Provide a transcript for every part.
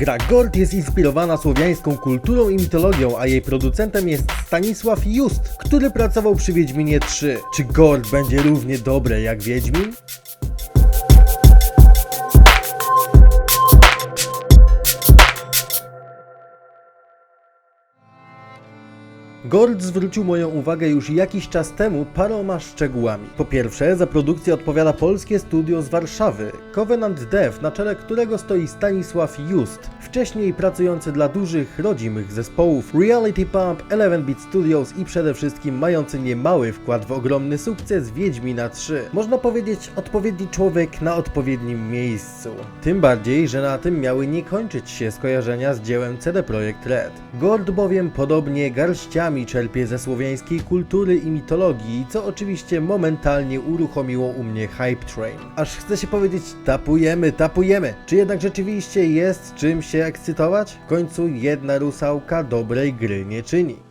Gra Gord jest inspirowana słowiańską kulturą i mitologią, a jej producentem jest Stanisław Just, który pracował przy Wiedźminie 3. Czy Gord będzie równie dobre jak Wiedźmin? Gold zwrócił moją uwagę już jakiś czas temu paroma szczegółami. Po pierwsze, za produkcję odpowiada polskie studio z Warszawy, Covenant Dev, na czele którego stoi Stanisław Just, wcześniej pracujący dla dużych, rodzimych zespołów Reality Pump, 11-Bit Studios i przede wszystkim mający niemały wkład w ogromny sukces Wiedźmina 3. Można powiedzieć, odpowiedni człowiek na odpowiednim miejscu. Tym bardziej, że na tym miały nie kończyć się skojarzenia z dziełem CD Projekt Red. Gord bowiem podobnie garściami czerpie ze słowiańskiej kultury i mitologii, co oczywiście momentalnie uruchomiło u mnie hype train. Aż chce się powiedzieć tapujemy, tapujemy. Czy jednak rzeczywiście jest czym się ekscytować? W końcu jedna rusałka dobrej gry nie czyni.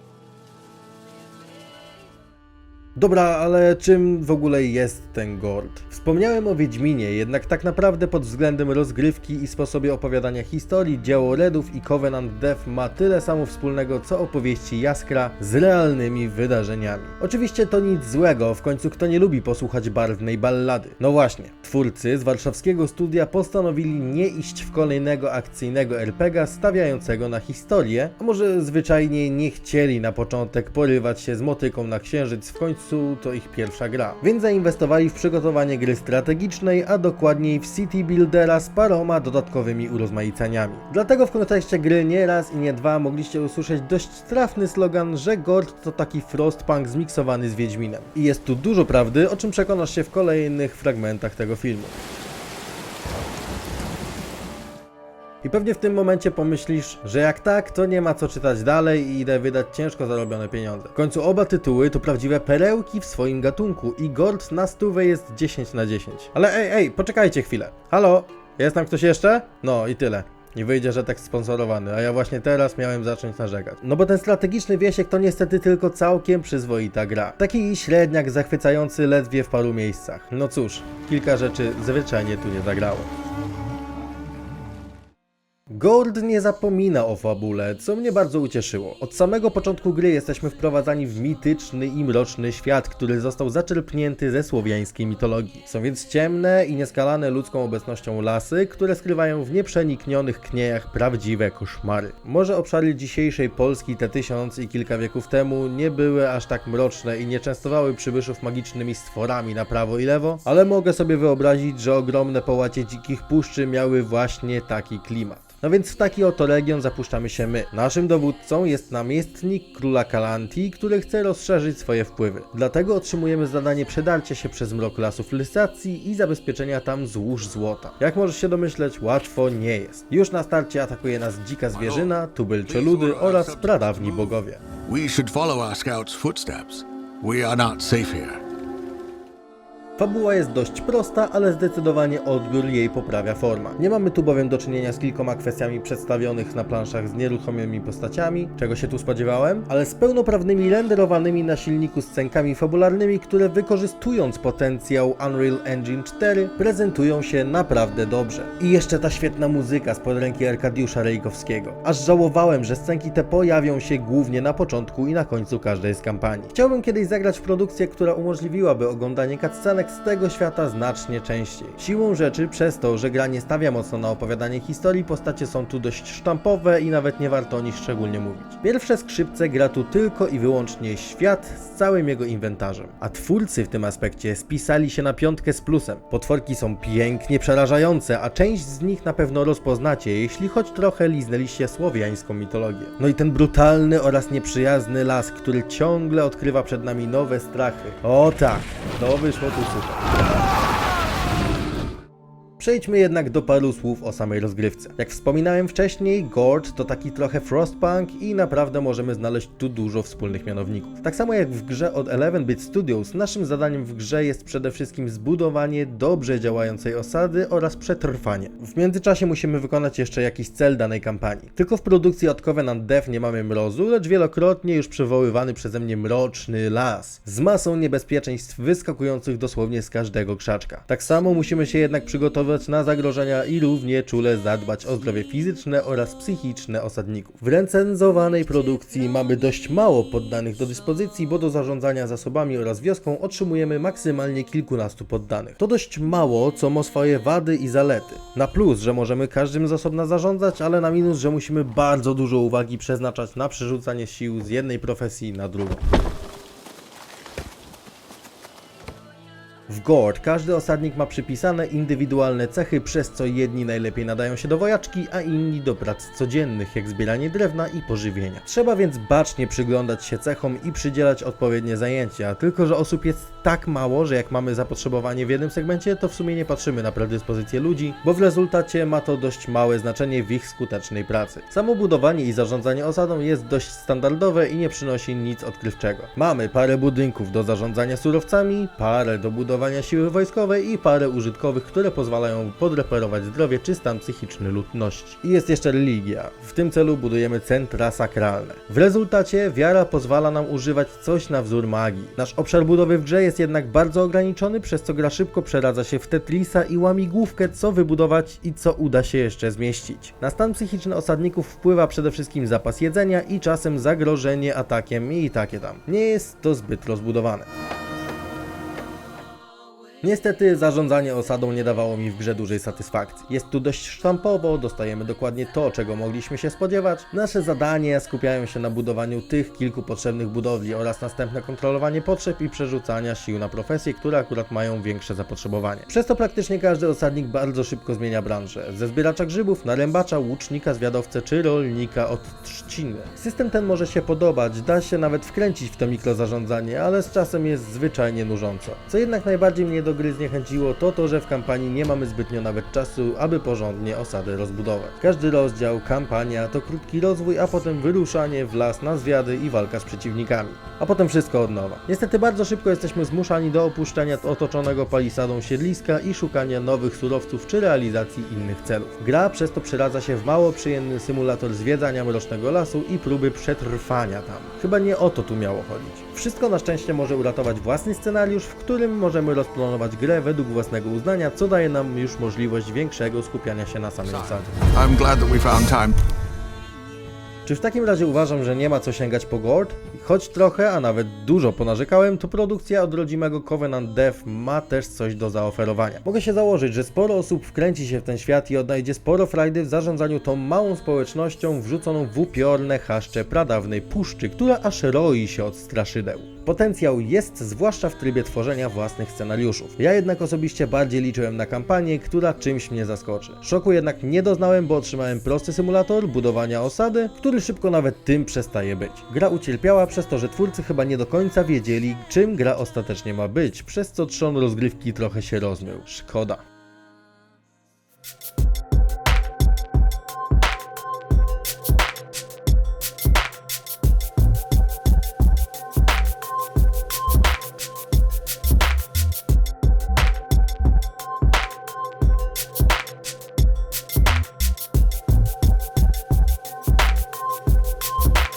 Dobra, ale czym w ogóle jest ten Gord? Wspomniałem o Wiedźminie, jednak tak naprawdę pod względem rozgrywki i sposobie opowiadania historii, dzieło Redów i Covenant Death ma tyle samo wspólnego co opowieści Jaskra z realnymi wydarzeniami. Oczywiście to nic złego, w końcu kto nie lubi posłuchać barwnej ballady. No właśnie, twórcy z warszawskiego studia postanowili nie iść w kolejnego akcyjnego RPGa stawiającego na historię, a może zwyczajnie nie chcieli na początek porywać się z motyką na księżyc, w końcu to ich pierwsza gra. Więc zainwestowali w przygotowanie gry strategicznej, a dokładniej w City Buildera z paroma dodatkowymi urozmaiceniami. Dlatego w kontekście gry nie raz i nie dwa mogliście usłyszeć dość trafny slogan, że Gord to taki Frostpunk zmiksowany z Wiedźminem. I jest tu dużo prawdy, o czym przekonasz się w kolejnych fragmentach tego filmu. I pewnie w tym momencie pomyślisz, że jak tak, to nie ma co czytać dalej i idę wydać ciężko zarobione pieniądze. W końcu oba tytuły to prawdziwe perełki w swoim gatunku i Gord na stówę jest 10 na 10. Ale ej, ej, poczekajcie chwilę. Halo? Jest tam ktoś jeszcze? No i tyle. Nie wyjdzie, że tekst sponsorowany, a ja właśnie teraz miałem zacząć narzekać. No bo ten strategiczny wiesiek to niestety tylko całkiem przyzwoita gra. Taki średniak zachwycający ledwie w paru miejscach. No cóż, kilka rzeczy zwyczajnie tu nie zagrało. Gord nie zapomina o fabule, co mnie bardzo ucieszyło. Od samego początku gry jesteśmy wprowadzani w mityczny i mroczny świat, który został zaczerpnięty ze słowiańskiej mitologii. Są więc ciemne i nieskalane ludzką obecnością lasy, które skrywają w nieprzeniknionych kniejach prawdziwe koszmary. Może obszary dzisiejszej Polski te tysiąc i kilka wieków temu nie były aż tak mroczne i nie częstowały przybyszów magicznymi stworami na prawo i lewo, ale mogę sobie wyobrazić, że ogromne połacie dzikich puszczy miały właśnie taki klimat. No więc w taki oto region zapuszczamy się my. Naszym dowódcą jest namiestnik króla Kalantii, który chce rozszerzyć swoje wpływy. Dlatego otrzymujemy zadanie przedarcia się przez mrok lasów Lysacji i zabezpieczenia tam złóż złota. Jak możesz się domyśleć, łatwo nie jest. Już na starcie atakuje nas dzika zwierzyna, tubylczoludy oraz pradawni bogowie. We should follow our scout's footsteps. We are not safe here. Fabuła jest dość prosta, ale zdecydowanie odbiór jej poprawia forma. Nie mamy tu bowiem do czynienia z kilkoma kwestiami przedstawionych na planszach z nieruchomymi postaciami, czego się tu spodziewałem, ale z pełnoprawnymi renderowanymi na silniku scenkami fabularnymi, które wykorzystując potencjał Unreal Engine 4 prezentują się naprawdę dobrze. I jeszcze ta świetna muzyka z ręki Arkadiusza Rejkowskiego. Aż żałowałem, że scenki te pojawią się głównie na początku i na końcu każdej z kampanii. Chciałbym kiedyś zagrać w produkcję, która umożliwiłaby oglądanie cutscenek z tego świata znacznie częściej. Siłą rzeczy, przez to, że gra nie stawia mocno na opowiadanie historii, postacie są tu dość sztampowe i nawet nie warto o nich szczególnie mówić. Pierwsze skrzypce gra tu tylko i wyłącznie świat z całym jego inwentarzem, a twórcy w tym aspekcie spisali się na piątkę z plusem. Potworki są pięknie przerażające, a część z nich na pewno rozpoznacie, jeśli choć trochę liznęliście słowiańską mitologię. No i ten brutalny oraz nieprzyjazny las, który ciągle odkrywa przed nami nowe strachy. O tak, to wyszło tu super. Przejdźmy jednak do paru słów o samej rozgrywce. Jak wspominałem wcześniej, Gord to taki trochę Frostpunk i naprawdę możemy znaleźć tu dużo wspólnych mianowników. Tak samo jak w grze od 11-Bit Studios, naszym zadaniem w grze jest przede wszystkim zbudowanie dobrze działającej osady oraz przetrwanie. W międzyczasie musimy wykonać jeszcze jakiś cel danej kampanii. Tylko w produkcji od Covenant Death nie mamy mrozu, lecz wielokrotnie już przywoływany przeze mnie mroczny las z masą niebezpieczeństw wyskakujących dosłownie z każdego krzaczka. Tak samo musimy się jednak przygotować uważać na zagrożenia i równie czule zadbać o zdrowie fizyczne oraz psychiczne osadników. W recenzowanej produkcji mamy dość mało poddanych do dyspozycji, bo do zarządzania zasobami oraz wioską otrzymujemy maksymalnie kilkunastu poddanych. To dość mało, co ma swoje wady i zalety. Na plus, że możemy każdym z osobna zarządzać, ale na minus, że musimy bardzo dużo uwagi przeznaczać na przerzucanie sił z jednej profesji na drugą. W Gord każdy osadnik ma przypisane indywidualne cechy, przez co jedni najlepiej nadają się do wojaczki, a inni do prac codziennych, jak zbieranie drewna i pożywienia. Trzeba więc bacznie przyglądać się cechom i przydzielać odpowiednie zajęcia, tylko że osób jest tak mało, że jak mamy zapotrzebowanie w jednym segmencie, to w sumie nie patrzymy na predyspozycje ludzi, bo w rezultacie ma to dość małe znaczenie w ich skutecznej pracy. Samo budowanie i zarządzanie osadą jest dość standardowe i nie przynosi nic odkrywczego. Mamy parę budynków do zarządzania surowcami, parę do budowania siły wojskowej i parę użytkowych, które pozwalają podreperować zdrowie czy stan psychiczny ludności. I jest jeszcze religia. W tym celu budujemy centra sakralne. W rezultacie wiara pozwala nam używać coś na wzór magii. Nasz obszar budowy w grze jest jednak bardzo ograniczony, przez co gra szybko przeradza się w Tetrisa i łamigłówkę, co wybudować i co uda się jeszcze zmieścić. Na stan psychiczny osadników wpływa przede wszystkim zapas jedzenia i czasem zagrożenie atakiem i takie tam. Nie jest to zbyt rozbudowane. Niestety zarządzanie osadą nie dawało mi w grze dużej satysfakcji. Jest tu dość sztampowo, dostajemy dokładnie to, czego mogliśmy się spodziewać. Nasze zadania skupiają się na budowaniu tych kilku potrzebnych budowli oraz następne kontrolowanie potrzeb i przerzucania sił na profesje, które akurat mają większe zapotrzebowanie. Przez to praktycznie każdy osadnik bardzo szybko zmienia branżę. Ze zbieracza grzybów na rębacza, łucznika, zwiadowcę czy rolnika od trzciny. System ten może się podobać, da się nawet wkręcić w to mikrozarządzanie, ale z czasem jest zwyczajnie nużąco. Co jednak najbardziej mnie gry zniechęciło, to to, że w kampanii nie mamy zbytnio nawet czasu, aby porządnie osady rozbudować. Każdy rozdział, kampania to krótki rozwój, a potem wyruszanie w las na zwiady i walka z przeciwnikami. A potem wszystko od nowa. Niestety bardzo szybko jesteśmy zmuszani do opuszczenia otoczonego palisadą siedliska i szukania nowych surowców czy realizacji innych celów. Gra przez to przeradza się w mało przyjemny symulator zwiedzania mrocznego lasu i próby przetrwania tam. Chyba nie o to tu miało chodzić. Wszystko na szczęście może uratować własny scenariusz, w którym możemy rozplanować grę według własnego uznania, co daje nam już możliwość większego skupiania się na samej time. Czy w takim razie uważam, że nie ma co sięgać po Gord? Choć trochę, a nawet dużo ponarzekałem, to produkcja od rodzimego Covenant Dev ma też coś do zaoferowania. Mogę się założyć, że sporo osób wkręci się w ten świat i odnajdzie sporo frajdy w zarządzaniu tą małą społecznością wrzuconą w upiorne chaszcze pradawnej puszczy, która aż roi się od straszydeł. Potencjał jest, zwłaszcza w trybie tworzenia własnych scenariuszów. Ja jednak osobiście bardziej liczyłem na kampanię, która czymś mnie zaskoczy. Szoku jednak nie doznałem, bo otrzymałem prosty symulator budowania osady, który szybko nawet tym przestaje być. Gra ucierpiała przez to, że twórcy chyba nie do końca wiedzieli, czym gra ostatecznie ma być, przez co trzon rozgrywki trochę się rozmył. Szkoda.